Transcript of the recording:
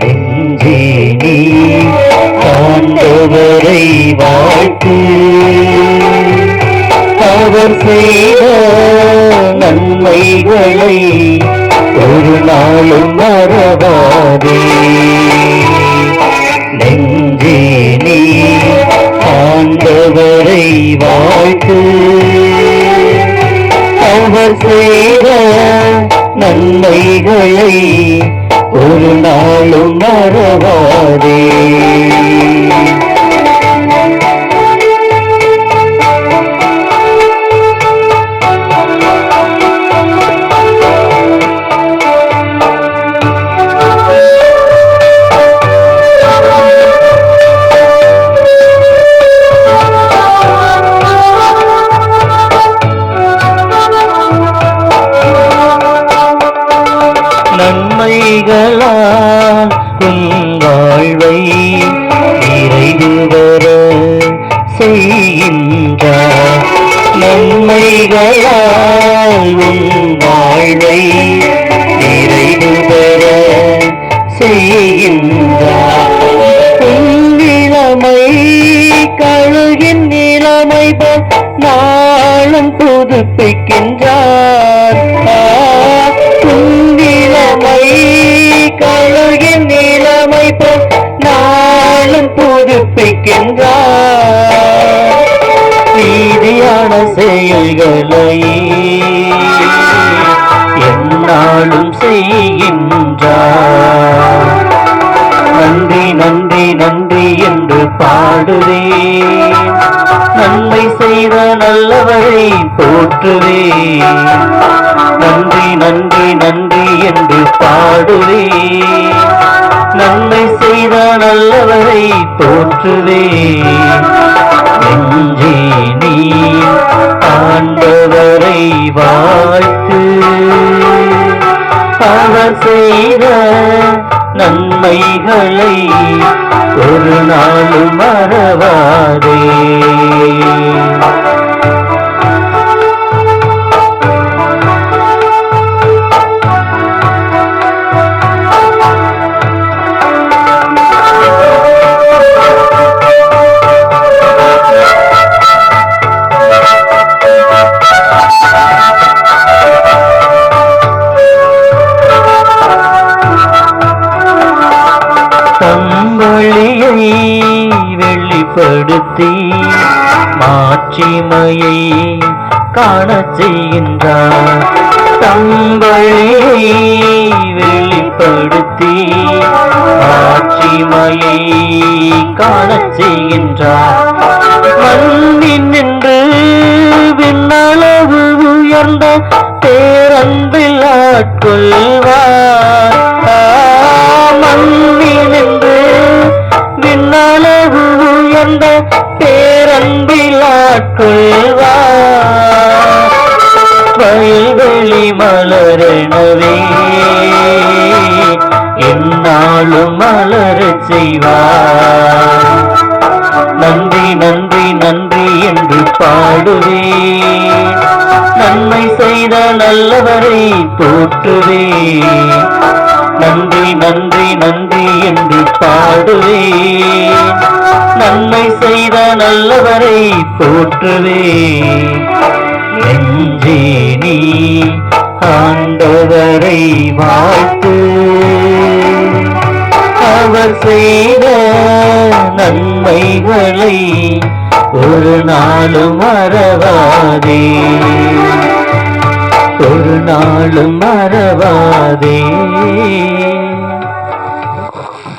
நெஞ்சே ஆண்டவரை வாழ்த்து. அவர் செய்த நன்மைகளை ஒரு நாளும் மறவாதே. நெஞ்சே நீ ஆண்டவரை வாழ்த்து. அவர் செய்த நன்மைகளை ஒரு நாளும் மறவாதே. நன்மைகளால் வாழ்வை நிறைவு வர செய்கின்றார் நன்மைகளால் வாழ்வை நிறைவு பெற செய்கின்றார் உன் கழுகின் நிலைமை போல் நாளும் புதுப்பிக்கின்றார். ஆ, கழுகின் நிலைமை போல் நாளும் புதுப்பிக்கின்றார். நீதியான செயல்களை என்னாலும் செய்கின்றார். நன்றி நன்றி நன்றி என்று பாடுவேன். நன்மை செய்த நல்லவரை போற்றுவேன். நன்றி நன்றி நன்றி என்று பாடுவே. நன்மை செய்த நல்லவரை போற்றுவே நெஞ்சே நீ ஆண்டவரை வாழ்த்து. அவர் செய்த நன்மைகளை ஒரு நாள் மறவாதே. வெளிப்படுத்தி மாட்சிமையை காண செய்கின்றார். தம்பளியை வெளிப்படுத்தி மாட்சிமையை காண செய்கின்றார். மண்ணின் நின்று விண்ணளவு உயர்ந்த பேரன்பில் ஆட்கொள்வார் பேரன்பில் ஆட்கொள்வார் வயல்வெளி மலரெனவே என்னாலும் மலர செய்வார் நன்றி நன்றி நன்றி என்று பாடுவே. நன்மை செய்த நல்லவரை போற்றுவே. நன்றி நன்றி நன்றி என்று பாடுவே. நன்மை செய்த நல்லவரை போற்றுவே நெஞ்சே நீ ஆண்டவரை வாழ்த்து. அவர் செய்த நன்மைகளை ஒரு நாளும் மறவாதே. ஒரு நாளும் மறவாதே.